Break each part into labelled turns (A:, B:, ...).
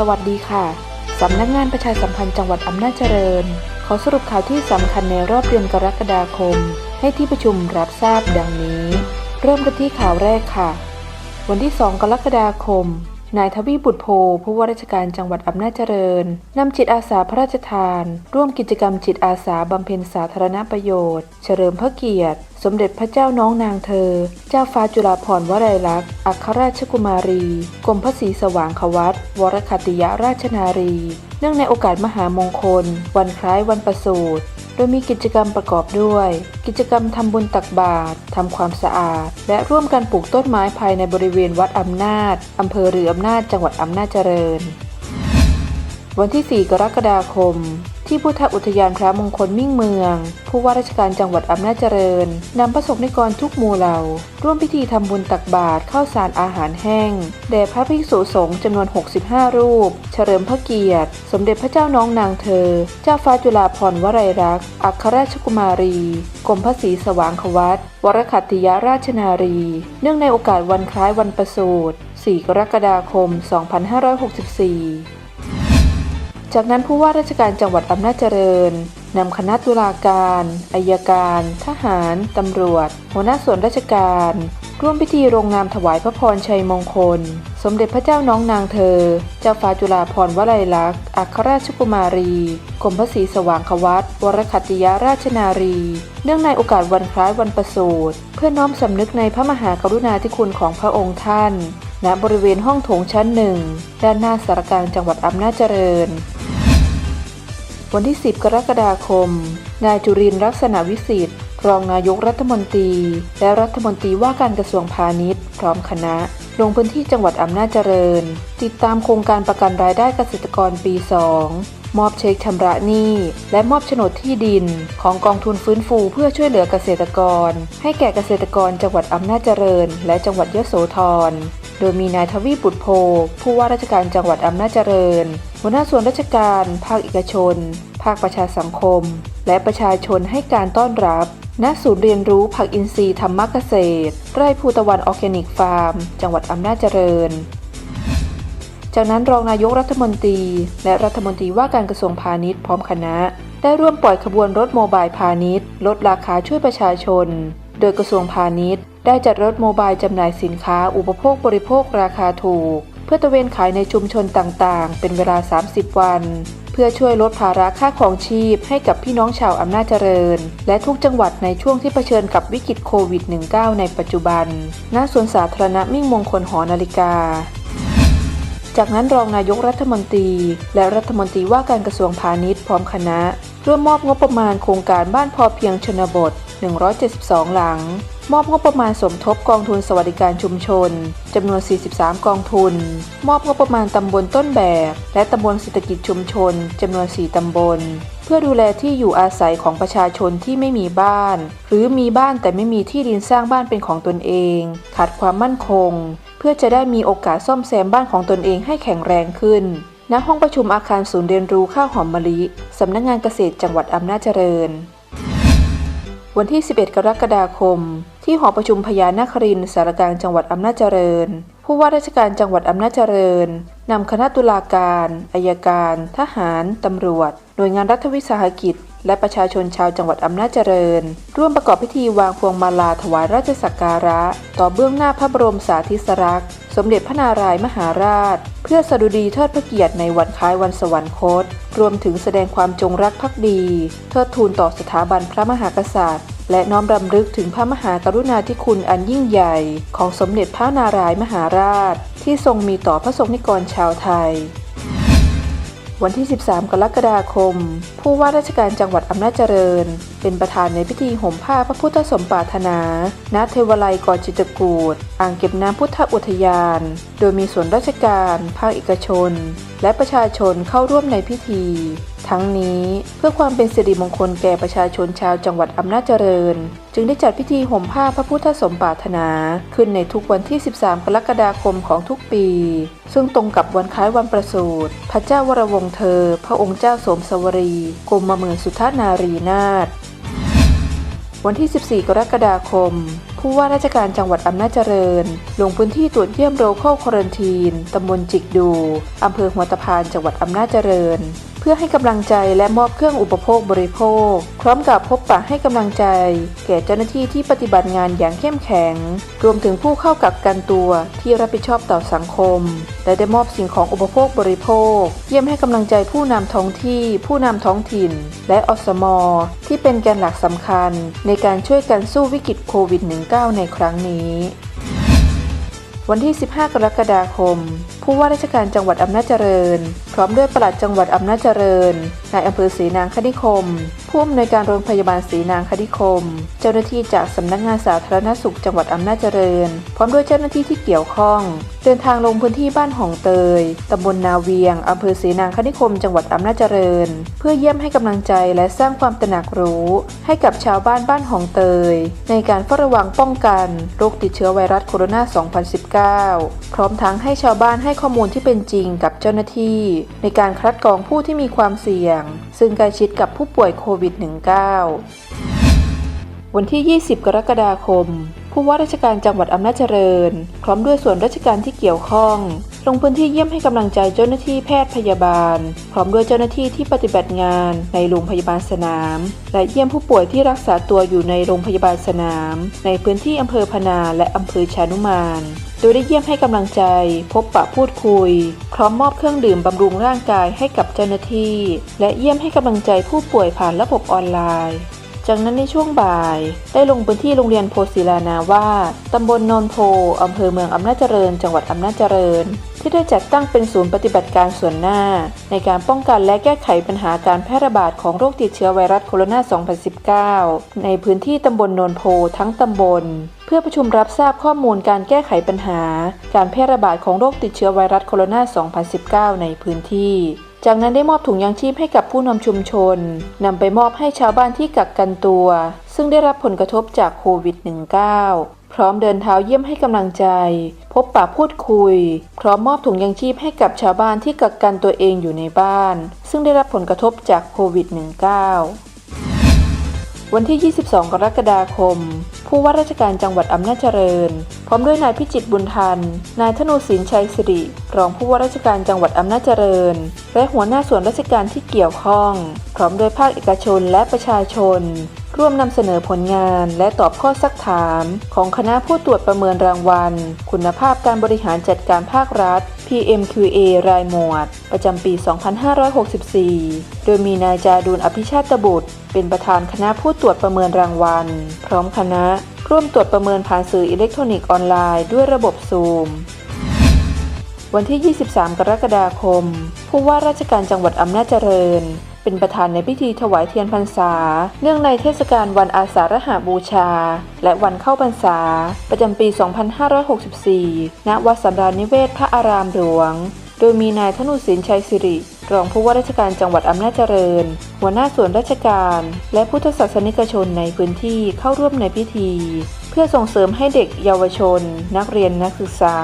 A: สวัสดีค่ะ สำนักงานประชาสัมพันธ์จังหวัดอำนาจเจริญ ขอสรุปข่าวที่สำคัญในรอบเดือนกรกฎาคม ให้ที่ประชุมรับทราบดังนี้ เริ่มกันที่ข่าวแรกค่ะ วันที่ 2 กรกฎาคม นายทวีบุตรโพผู้ว่าราชการจังหวัดอำนาจเจริญนำจิตอาสาพระราชทาน ร่วมกิจกรรมจิตอาสาบำเพ็ญสาธารณประโยชน์ เฉลิมพระเกียรติ สมเด็จพระเจ้าน้องนางเธอ เจ้าฟ้าจุฬาภรณ์วลัยลักษณ์ อัครราชกุมารี กรมพระศรีสว่างควัตวรคติยราชนารี เนื่องในโอกาสมหามงคล วันคล้ายวันประสูติโดยมีกิจกรรมประกอบด้วย กิจกรรมทำบุญตักบาตรทำความสะอาด และร่วมกันปลูกต้นไม้ภายในบริเวณวัดอำนาจอำเภอเรืออำนาจจังหวัดอำนาจเจริญ วันที่ 4 กรกฎาคม ที่พุทธอุทยานพระมงคลมิ่งเมือง ผู้ว่าราชการจังหวัดอำนาจเจริญนำประสบนิกรทุกหมู่เหล่า ร่วมพิธีทำบุญตักบาตรข้าวสารอาหารแห้ง แด่พระภิกษุสงฆ์จำนวน 65 รูป เฉลิมพระเกียรติ สมเด็จพระเจ้าน้องนางเธอ เจ้าฟ้าจุฬาภรณ์วลัยลักษ์อัครราชกุมารี กรมพระศรีสว่างควัตวรคัตติยราชนารี เนื่องในโอกาสวันคล้ายวันประสูติ4 กรกฎาคม 2564 จากนั้นผู้ว่าราชการจังหวัดอำนาจเจริญนำคณะตุลาการอายการ ทหาร ตำรวจ หัวหน้าส่วนราชการ ร่วมพิธีลงนามถวายพระพรชัยมงคล สมเด็จพระเจ้าน้องนางเธอ เจ้าฟ้าจุฬาภรณ์วลัยลักษณ์ อัครราชกุมารี กรมพระศรีสว่างควัตวรคัติยาราชนารี เนื่องในโอกาสวันคล้ายวันประสูติเพื่อน้อมสำนึกในพระมหากรุณาธิคุณของพระองค์ท่าน ณ บริเวณห้องโถงชั้นหนึ่ง ด้านหน้าสารกลางจังหวัดอำนาจเจริญ วันที่ 10 กรกฎาคม นายจุรินทร์ลักษณะวิสิทธิ์รองนายกรัฐมนตรี และรัฐมนตรีว่าการกระทรวงพาณิชย์ พร้อมคณะ ลงพื้นที่จังหวัดอำนาจเจริญ ติดตามโครงการประกันรายได้เกษตรกรปี 2มอบเช็คชำระหนี้ และมอบโฉนดที่ดิน ของกองทุนฟื้นฟูเพื่อช่วยเหลือเกษตรกร ให้แก่เกษตรกรจังหวัดอำนาจเจริญ และจังหวัดยโสธร โดยมีนายทวีบุตรโพผู้ว่าราชการจังหวัดอำนาจเจริญ หัวหน้าส่วนราชการ ภาคเอกชน ภาคประชาสังคม และประชาชนให้การต้อนรับณศูนย์เรียนรู้ผักอินทรีย์ธรรมเกษตร ไร่ภูตะวันออร์แกนิกฟาร์ม จังหวัดอำนาจเจริญ จากนั้นรองนายกรัฐมนตรี และรัฐมนตรีว่าการกระทรวงพาณิชย์พร้อมคณะ ได้ร่วมปล่อยขบวนรถโมบายพาณิชย์ ลดราคาช่วยประชาชน โดยกระทรวงพาณิชย์ ได้จัดรถโมบายจำหน่ายสินค้าอุปโภคบริโภคราคาถูก เพื่อตะเวนขายในชุมชนต่างๆ เป็นเวลา 30 วัน เพื่อช่วยลดภาระค่าของชีพให้กับพี่น้องชาวอำนาจเจริญ และทุกจังหวัดในช่วงที่เผชิญกับวิกฤตโควิด -19 ในปัจจุบัน ณ สวนสาธารณะมิ่งมงคลหอนาฬิกาจากนั้นรองนายกรัฐมนตรี และรัฐมนตรีว่าการกระทรวงพาณิชย์พร้อมคณะร่วมมอบงบประมาณโครงการบ้านพอเพียงชนบท 172 หลัง มอบงบประมาณสมทบกองทุนสวัสดิการชุมชนจำนวน 43 กองทุน มอบงบประมาณตำบลต้นแบบ และตำบลเศรษฐกิจชุมชนจำนวน 4 ตำบล เพื่อดูแลที่อยู่อาศัยของประชาชนที่ไม่มีบ้าน หรือมีบ้านแต่ไม่มีที่ดินสร้างบ้านเป็นของตนเอง ขาดความมั่นคง เพื่อจะได้มีโอกาสซ่อมแซมบ้านของตนเองให้แข็งแรงขึ้นณห้องประชุมอาคารศูนย์เรียนรู้ข้าวหอมมะลิ สำนักงงานเกษตรจังหวัดอำนาจเจริญ วันที่ 11 กรกฎาคม ที่หอประชุมพญานาครินสารกลางจังหวัดอำนาจเจริญ ผู้ว่าราชการจังหวัดอำนาจเจริญนำคณะตุลาการอายการ ทหาร ตำรวจ หน่วยงานรัฐวิสาหกิจ และประชาชนชาวจังหวัดอำนาจเจริญ ร่วมประกอบพิธีวางพวงมาลาถวายราชสักการะ ต่อเบื้องหน้าพระบรมสาธิสลักษณ์สมเด็จพระนารายณ์มหาราช เพื่อสดุดีเทิดพระเกียรติในวันคล้ายวันสวรรคต รวมถึงแสดงความจงรักภักดี เทิดทูนต่อสถาบันพระมหากษัตริย์ และน้อมรำลึกถึงพระมหากรุณาธิคุณอันยิ่งใหญ่ของสมเด็จพระนารายณ์มหาราช ที่ทรงมีต่อพระสงฆ์นิกรชาวไทย วันที่ 13 กรกฎาคม ผู้ว่าราชการจังหวัดอำนาจเจริญ เป็นประธานในพิธีห่มผ้าพระพุทธสมปรารถนาณเทวไลยกอจิตกูดอ่างเก็บน้ำพุทธอุทยาน โดยมีส่วนราชการ ภาคเอกชน และประชาชนเข้าร่วมในพิธี ทั้งนี้เพื่อความเป็นสิริมงคลแก่ประชาชนชาวจังหวัดอำนาจเจริญ จึงได้จัดพิธีห่มผ้าพระพุทธสมปาถนา ขึ้นในทุกวันที่ 13 กรกฎาคมของทุกปี ซึ่งตรงกับวันคล้ายวันประสูติพระเจ้าวรวงศ์เธอ พระองค์เจ้าสมสวรีกรมเมืองสุทานารีนาถวันที่ 14 กรกฎาคม ผู้ว่าราชการจังหวัดอำนาจเจริญ ลงพื้นที่ตรวจเยี่ยมโรคเข้าควอรันทีนตำบลจิกดู อำเภอหัวตะพานจังหวัดอำนาจเจริญ พื่อให้กำลังใจและมอบเครื่องอุปโภคบริโภค พร้อมกับพบปะให้กำลังใจ แก่เจ้าหน้าที่ที่ปฏิบัติงานอย่างเข้มแข็ง รวมถึงผู้เข้ากักกันตัวที่รับผิดชอบต่อสังคม และได้มอบสิ่งของอุปโภคบริโภค เยี่ยมให้กำลังใจผู้นำท้องที่ ผู้นำท้องถิ่น และอสมที่เป็นแกนหลักสำคัญ ในการช่วยกันสู้วิกฤตโควิด -19 ในครั้งนี้วันที่ 15 กรกฎาคม ผู้ว่าราชการจังหวัดอำนาจเจริญ พร้อมด้วยปลัดจังหวัดอำนาจเจริญนายอำเภอศรีนางคณิคม ผู้อำนวยการโรงพยาบาลศรีนางคณิคม เจ้าหน้าที่จากสำนักงานสาธารณสุขจังหวัดอำนาจเจริญ พร้อมด้วยเจ้าหน้าที่ที่เกี่ยวข้อง เดินทางลงพื้นที่บ้านหองเตยตำบลนาเวียงอำเภอศรีนางคณิคม จังหวัดอำนาจเจริญ เพื่อเยี่ยมให้กำลังใจและสร้างความตระหนักรู้ ให้กับชาวบ้านบ้านหองเตย ในการเฝ้าระวังป้องกันโรคติดเชื้อไวรัสโคโรนา 2019 พร้อมทั้งให้ชาวบ้านให้ข้อมูลที่เป็นจริงกับเจ้าหน้าที่ในการคัดกรองผู้ที่มีความเสี่ยง ซึ่งใกล้ชิดกับผู้ป่วยโควิด -19 วันที่ 20 กรกฎาคม ผู้ว่าราชการจังหวัดอำนาจเจริญ พร้อมด้วยส่วนราชการที่เกี่ยวข้อง ลงพื้นที่เยี่ยมให้กำลังใจเจ้าหน้าที่แพทย์พยาบาล พร้อมด้วยเจ้าหน้าที่ที่ปฏิบัติงานในโรงพยาบาลสนาม และเยี่ยมผู้ป่วยที่รักษาตัวอยู่ในโรงพยาบาลสนาม ในพื้นที่อำเภอพนาและอำเภอชานุมานโดยได้เยี่ยมให้กำลังใจ พบปะพูดคุย พร้อมมอบเครื่องดื่มบำรุงร่างกายให้กับเจ้าหน้าที่ และเยี่ยมให้กำลังใจผู้ป่วยผ่านระบบออนไลน์ จากนั้นในช่วงบ่าย ได้ลงพื้นที่โรงเรียนโพศิลานาวาสตำบลนนโพอำเภอเมืองอำนาจเจริญ จังหวัดอำนาจเจริญ ที่ได้จัดตั้งเป็นศูนย์ปฏิบัติการส่วนหน้า ในการป้องกันและแก้ไขปัญหาการแพร่ระบาดของโรคติดเชื้อไวรัสโคโรนา 2019 ในพื้นที่ตำบลนนโพทั้งตำบลเพื่อประชุมรับทราบข้อมูลการแก้ไขปัญหา การแพร่ระบาดของโรคติดเชื้อไวรัสโคโรนา 2019 ในพื้นที่จากนั้นได้มอบถุงยางชีพให้กับผู้นำชุมชนนำไปมอบให้ชาวบ้านที่กักกันตัว ซึ่งได้รับผลกระทบจากโควิด -19 พร้อมเดินเท้าเยี่ยมให้กำลังใจ พบปะพูดคุย พร้อมมอบถุงยางชีพให้กับชาวบ้านที่กักกันตัวเองอยู่ในบ้าน ซึ่งได้รับผลกระทบจากโควิด -19 วันที่ 22 กรกฎาคม ผู้ว่าราชการจังหวัดอำนาจเจริญ พร้อมด้วยนายพิจิตบุญทัน นายธนูศินชัยสิริ รองผู้ว่าราชการจังหวัดอำนาจเจริญ และหัวหน้าส่วนราชการที่เกี่ยวข้อง พร้อมด้วยภาคเอกชนและประชาชน ร่วมนำเสนอผลงานและตอบข้อซักถาม ของคณะผู้ตรวจประเมินรางวัล คุณภาพการบริหารจัดการภาครัฐ PMQA รายหมวด ประจำปี 2564 โดยมีนายจาดูลอภิชาตบุตร เป็นประธานคณะผู้ตรวจประเมินรางวัล พร้อมคณะ ร่วมตรวจประเมินผ่านสื่ออิเล็กทรอนิกส์ออนไลน์ด้วยระบบซูม วันที่ 23 กรกฎาคม ผู้ว่าราชการจังหวัดอำนาจเจริญ เป็นประธานในพิธีถวายเทียนพรรษา เนื่องในเทศกาลวันอาสาฬหบูชา และวันเข้าพรรษา ประจำปี 2564 ณ วัดสำราญนิเวศพระอารามหลวง โดยมีนายธนุศินชัยสิริ รองผู้ว่าราชการจังหวัดอำนาจเจริญ หัวหน้าส่วนราชการ และพุทธศาสนิกชนในพื้นที่เข้าร่วมในพิธี พื่อส่งเสริมให้เด็กเยาวชน นักเรียนนักศึกษา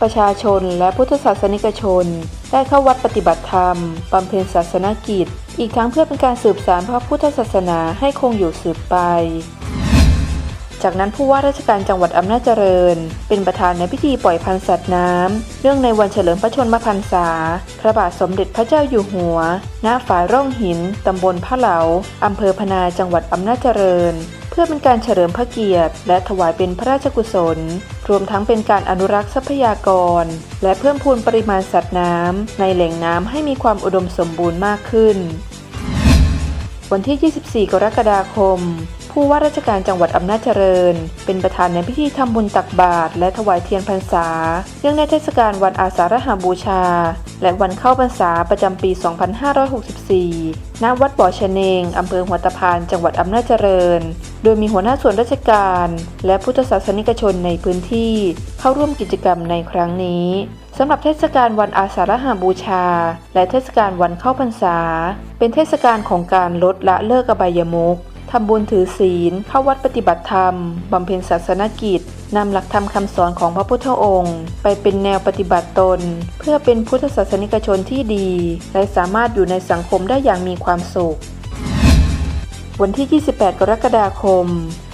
A: ประชาชน และพุทธศาสนิกชน ได้เข้าวัดปฏิบัติธรรมบำเพ็ญศาสนกิจ อีกทั้งเพื่อเป็นการสืบสานพระพุทธศาสนาให้คงอยู่สืบไป จากนั้นผู้ว่าราชการจังหวัดอำนาจเจริญ เป็นประธานในพิธีปล่อยพันธุ์สัตว์น้ำ เนื่องในวันเฉลิมพระชนมพรรษา พระบาทสมเด็จพระเจ้าอยู่หัว ณฝายร่องหิน ตำบลพระเหลา อำเภอพนาจังหวัดอำนาจเจริญ เพื่อเป็นการเฉลิมพระเกียรติ และถวายเป็นพระราชกุศล รวมทั้งเป็นการอนุรักษ์ทรัพยากร และเพิ่มพูนปริมาณสัตว์น้ำในแหล่งน้ำให้มีความอุดมสมบูรณ์มากขึ้น วันที่ 24 กรกฎาคม ผู้ว่าราชการจังหวัดอำนาจเจริญ เป็นประธานในพิธีทำบุญตักบาตรและถวายเทียนพรรษา เนื่องในเทศกาลวันอาสาฬหาบูชา และวันเข้าพรรษาประจำปี 2564 ณ วัดบ่อชะเนงอำเภอหัวตะพาน จังหวัดอำนาจเจริญ โดยมีหัวหน้าส่วนราชการ และพุทธศาสนิกชนในพื้นที่ เข้าร่วมกิจกรรมในครั้งนี้สำหรับเทศกาลวันอาสาฬหาบูชา และเทศกาลวันเข้าพรรษา เป็นเทศกาลของการลดละเลิกอบายมุข ทำบุญถือศีล เข้าวัดปฏิบัติธรรม บำเพ็ญศาสนกิจนำหลักธรรมคำสอนของพระพุทธองค์ ไปเป็นแนวปฏิบัติตน เพื่อเป็นพุทธศาสนิกชนที่ดี และสามารถอยู่ในสังคมได้อย่างมีความสุข วันที่ 28 กรกฎาคม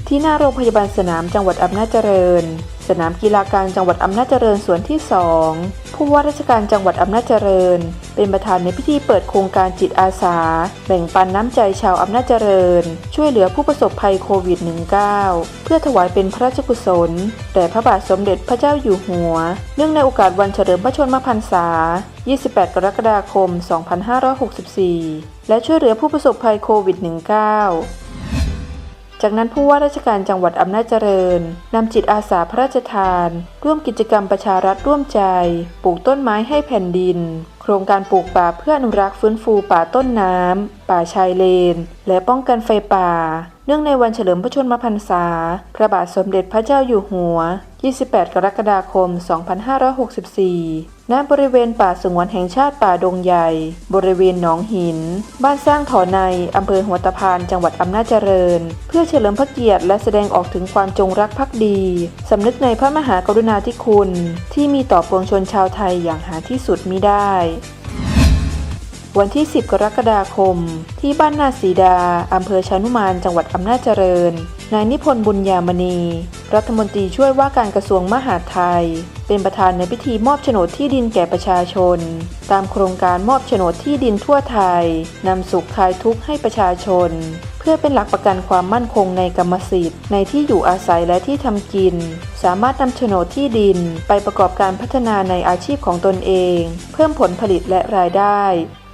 A: ที่หน้าโรงพยาบาลสนามจังหวัดอำนาจเจริญ สนามกีฬากลางจังหวัดอำนาจเจริญส่วนที่ 2 ผู้ว่าราชการจังหวัดอำนาจเจริญ เป็นประธานในพิธีเปิดโครงการจิตอาสา แบ่งปันน้ำใจชาวอำนาจเจริญ ช่วยเหลือผู้ประสบภัยโควิด -19 เพื่อถวายเป็นพระราชกุศลแด่พระบาทสมเด็จพระเจ้าอยู่หัว เนื่องในโอกาสวันเฉลิมพระชนมพรรษา 28 กรกฎาคม 2564 และช่วยเหลือผู้ประสบภัยโควิด -19 จากนั้นผู้ว่าราชการจังหวัดอำนาจเจริญนำจิตอาสาพระราชทาน ร่วมกิจกรรมประชารัฐร่วมใจ ปลูกต้นไม้ให้แผ่นดิน โครงการปลูกป่าเพื่ออนุรักษ์ฟื้นฟูป่าต้นน้ำ ป่าชายเลน และป้องกันไฟป่า เนื่องในวันเฉลิมพระชนมพรรษา พระบาทสมเด็จพระเจ้าอยู่หัว 28 กรกฎาคม 2564 ณบริเวณป่าสงวนแห่งชาติป่าดงใหญ่ บริเวณหนองหิน บ้านสร้างถอในอำเภอหัวตะพานจังหวัดอำนาจเจริญ เพื่อเฉลิมพระเกียรติและแสดงออกถึงความจงรักภักดีสำนึกในพระมหากรุณาธิคุณ ที่มีต่อปวงชนชาวไทยอย่างหาที่สุดมิได้ วันที่ 10 กรกฎาคม ที่บ้านนาสีดา อำเภอชานุมาน จังหวัดอำนาจเจริญ นายนิพนธ์บุญญามณี รัฐมนตรีช่วยว่าการกระทรวงมหาดไทย เป็นประธานในพิธีมอบโฉนดที่ดินแก่ประชาชน ตามโครงการมอบโฉนดที่ดินทั่วไทย นำสุขคลายทุกข์ให้ประชาชน เพื่อเป็นหลักประกันความมั่นคงในกรรมสิทธิ์ ในที่อยู่อาศัยและที่ทำกิน สามารถนำโฉนดที่ดิน ไปประกอบการพัฒนาในอาชีพของตนเอง เพิ่มผลผลิตและรายได้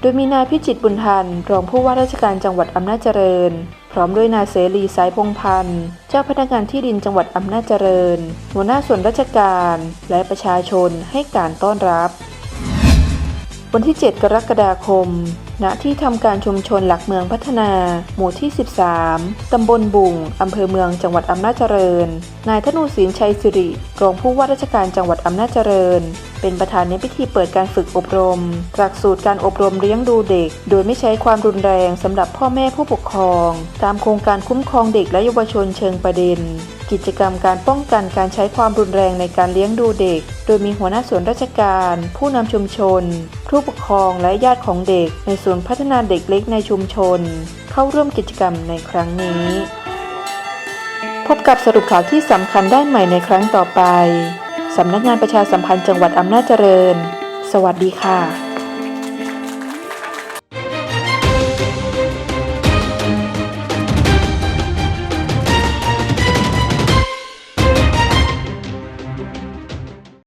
A: โดยมีนายพิจิตบุญทัน รองผู้ว่าราชการจังหวัดอำนาจเจริญ พร้อมด้วยนายเสรีสายพงพันธ์เจ้าพนักงานที่ดินจังหวัดอำนาจเจริญ หัวหน้าส่วนราชการและประชาชนให้การต้อนรับ วันที่ 7 กรกฎาคม ณที่ทำการชุมชนหลักเมืองพัฒนา หมู่ที่ 13 ตำบลบุงอำเภอเมืองจังหวัดอำนาจเจริญ นายธนูศิลปชัยสิริ รองผู้ว่าราชการจังหวัดอำนาจเจริญ เป็นประธานในพิธีเปิดการฝึกอบรม หลักสูตรการอบรมเลี้ยงดูเด็ก โดยไม่ใช้ความรุนแรงสำหรับพ่อแม่ผู้ปกครอง ตามโครงการคุ้มครองเด็กและเยาวชนเชิงประเด็น กิจกรรมการป้องกันการใช้ความรุนแรงในการเลี้ยงดูเด็ก โดยมีหัวหน้าส่วนราชการ ผู้นำชุมชน ผู้ปกครองและญาติของเด็กในส่วนพัฒนาเด็กเล็กในชุมชน เข้าร่วมกิจกรรมในครั้งนี้ พบกับสรุปข่าวที่สำคัญได้ใหม่ในครั้งต่อไป สำนักงานประชาสัมพันธ์จังหวัดอำนาจเจริญ สวัสดีค่ะ